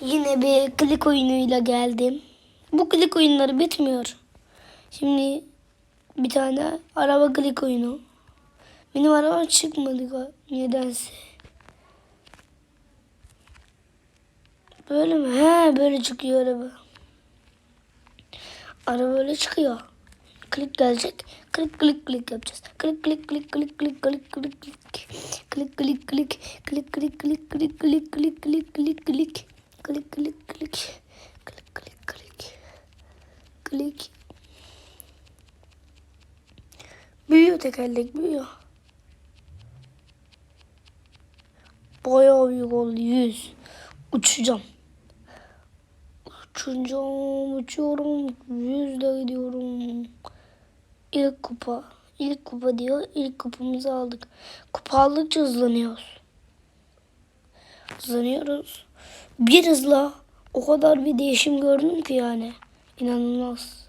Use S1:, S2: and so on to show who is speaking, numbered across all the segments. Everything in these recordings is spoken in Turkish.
S1: Yine bir klik oyunuyla geldim. Bu klik oyunları bitmiyor. Şimdi bir tane araba klik oyunu. Benim araba çıkmadı nedense. Böyle mi? He böyle çıkıyor araba. Araba böyle çıkıyor. Klik gelecek. Klik klik klik yapacağız. Klik klik klik klik klik klik klik klik. Klik klik klik klik klik klik klik klik klik klik klik klik. Klik klik klik. Klik klik klik. Büyüyor tekerlek büyüyor. Bayağı büyük oldu yüz. Uçacağım. Uçacağım, uçuyorum, yüzle gidiyorum. İlk kupa, ilk kupa diyor, ilk kupamızı aldık. Kupa aldıkça hızlanıyoruz. Hızlanıyoruz. Bir hızla o kadar bir değişim gördüm ki yani. İnanılmaz.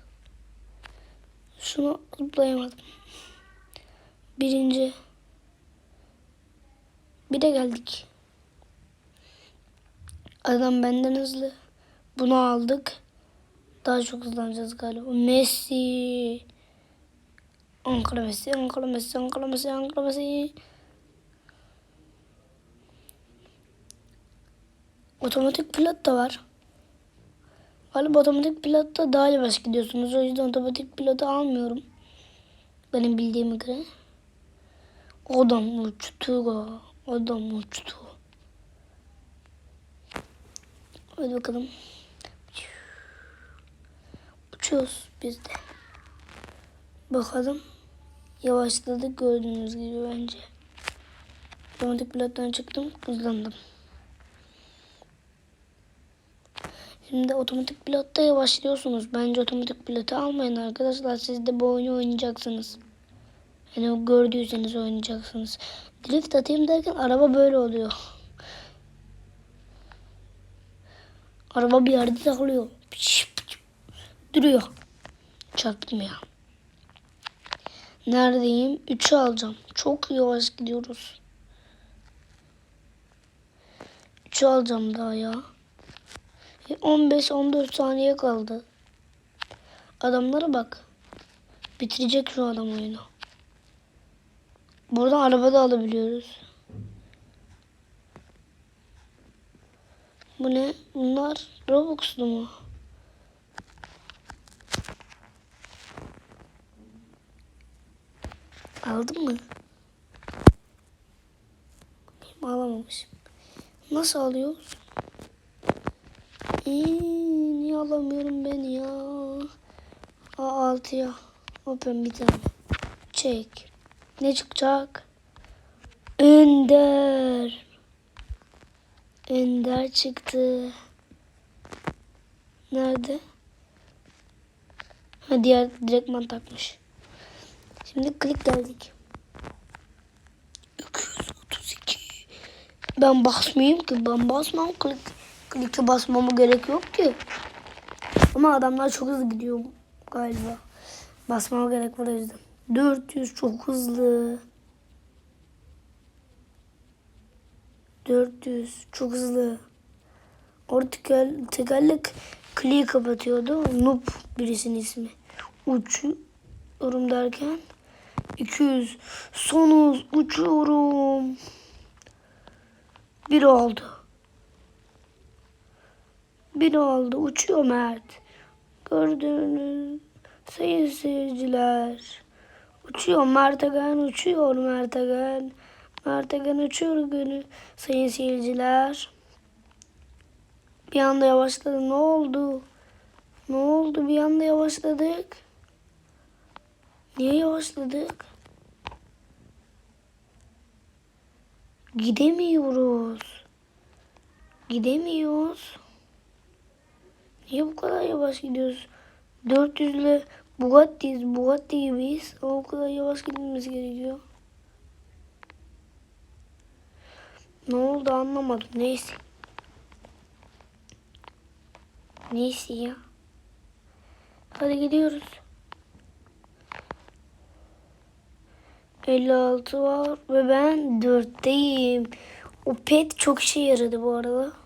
S1: Şunu zıplayamadım. Birinci. Bir de geldik. Adam benden hızlı. Bunu aldık. Daha çok hızlanacağız galiba. Messi. Ankara Messi, Ankara Messi, Ankara Messi, Ankara Messi. Otomatik pilot da var. Galiba otomatik pilotta daha yavaş gidiyorsunuz. O yüzden otomatik pilotu almıyorum. Benim bildiğime göre. Adam uçtu. Adam uçtu. Hadi bakalım. Uçuyoruz biz de. Bakalım. Yavaşladık gördüğünüz gibi bence. Otomatik pilottan çıktım. Hızlandım. Şimdi otomatik pilotta yavaşlıyorsunuz. Bence otomatik pilotu almayın arkadaşlar. Siz de bu oyunu oynayacaksınız. Yani o gördüyseniz oynayacaksınız. Drift atayım derken araba böyle oluyor. Araba bir yerde takılıyor. Duruyor. Çarptım ya. Neredeyim? 3'ü alacağım. Çok yavaş gidiyoruz. 3'ü alacağım daha ya. 15-14 saniye kaldı. Adamlara bak. Bitirecek şu adam oyunu. Buradan araba da alabiliyoruz. Bu ne? Bunlar Robux'lu mu? Aldın mı? Alamamışım. Nasıl alıyoruz? İyi, niye alamıyorum ben ya? A6'ya. Open bir tane. Çek. Ne çıkacak? Ender. Ender çıktı. Nerede? Ha diğer direktman takmış. Şimdi klik geldik. 232. Ben basmayayım ki. Ben basmam klik. Klik'e basmama gerek yok ki. Ama adamlar çok hızlı gidiyor galiba. Basmama gerek var o yüzden. 400 çok hızlı. 400 çok hızlı. Orada teker, tekerlek kliği kapatıyordu. Noob birisinin ismi. Uçuyorum derken 200 son hız uçuyorum. Bir oldu. Bir oldu. Uçuyor Mert. Gördüğünüz sayın seyirciler. Uçuyor Mert Agan uçuyor Mert Agan. Mert Agan uçuyor günü sayın seyirciler. Bir anda yavaşladı. Ne oldu? Ne oldu? Bir anda yavaşladık. Niye yavaşladık? Gidemiyoruz. Gidemiyoruz. Niye bu kadar yavaş gidiyoruz? 400 ile Bugatti'yiz. Bugatti gibiyiz. Ama o kadar yavaş gitmemiz gerekiyor. Ne oldu anlamadım. Neyse. Neyse ya. Hadi gidiyoruz. 56 var ve ben 4'teyim. O pet çok işe yaradı bu arada.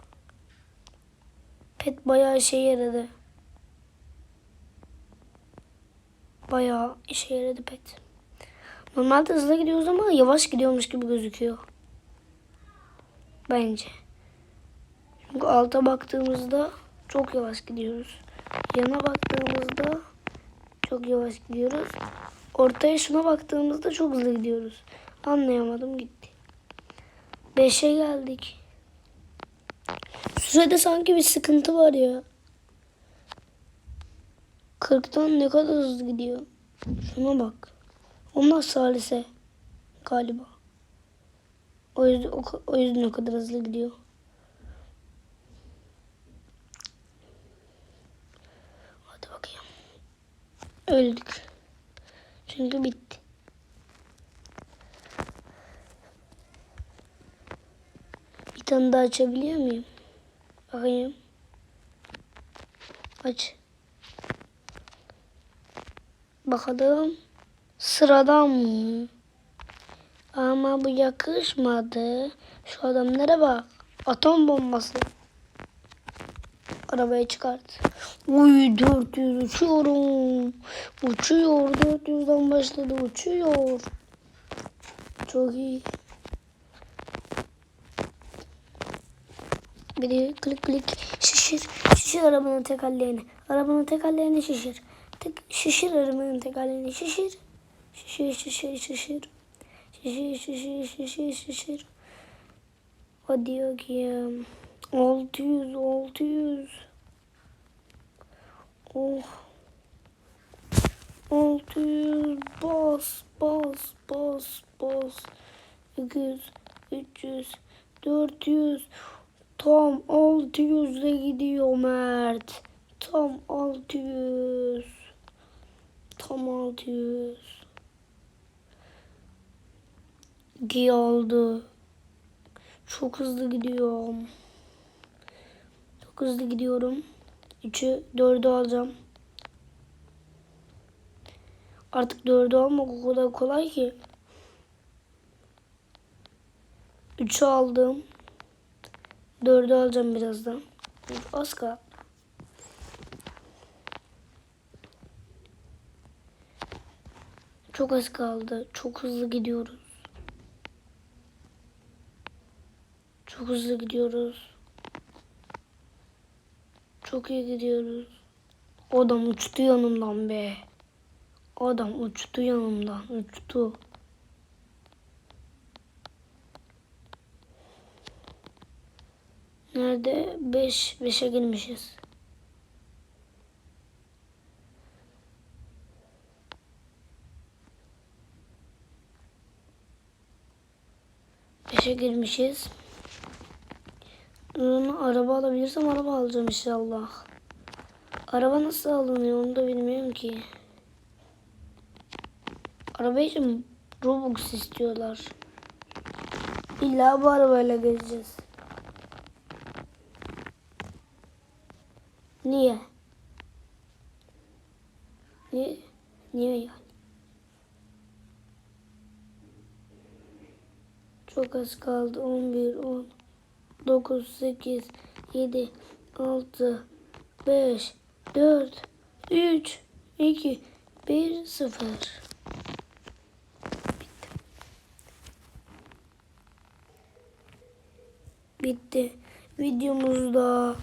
S1: Pet bayağı işe yaradı. Bayağı işe yaradı pet. Normalde hızlı gidiyoruz ama yavaş gidiyormuş gibi gözüküyor. Bence. Çünkü alta baktığımızda çok yavaş gidiyoruz. Yana baktığımızda çok yavaş gidiyoruz. Ortaya şuna baktığımızda çok hızlı gidiyoruz. Anlayamadım gitti. 5'e geldik. Sürede sanki bir sıkıntı var ya. 40'tan ne kadar hızlı gidiyor. Şuna bak. Onlar salise galiba. O yüzden o, o yüzden o kadar hızlı gidiyor. Hadi bakayım. Öldük. Çünkü bitti. Tane daha açabiliyor muyum? Bakayım. Aç. Bakalım. Sıradan mı? Ama bu yakışmadı. Şu adamlara bak. Atom bombası. Arabaya çıkart. Uy 400 uçuyorum. Uçuyor. 400'den başladı. Uçuyor. Çok iyi. Bir de klik klik şişir. Şişir arabanın tekerleğini. Arabanın tekerleğini şişir. Tek, şişir arabanın tekerleğini şişir. Şişir şişir şişir. Şişir şişir şişir şişir. Hadi bakayım. 600 600. Oh. 600 bas bas bas bas. 200 300 400 Tam 600'e gidiyor Mert. Tam 600. Tam 600. İki oldu. Çok hızlı gidiyorum. Çok hızlı gidiyorum. 3'ü 4'ü alacağım. Artık 4'ü almak o kadar kolay ki. 3'ü aldım. 4'ü alacağım birazdan. Az kaldı. Çok az kaldı. Çok hızlı gidiyoruz. Çok hızlı gidiyoruz. Çok iyi gidiyoruz. Adam uçtu yanımdan be. Adam uçtu yanımdan. Uçtu. Nerede? 5. 5'e girmişiz. Beşe girmişiz. Onu araba alabilirsem araba alacağım inşallah. Araba nasıl alınıyor onu da bilmiyorum ki. Araba için Robux istiyorlar. İlla bu arabayla gezeceğiz. Niye? Niye? Niye yani? Çok az kaldı. 11, 10, 9, 8, 7, 6, 5, 4, 3, 2, 1, 0. Bitti. Videomuz da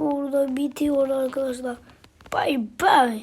S1: burada bitiyor arkadaşlar. Bye bye.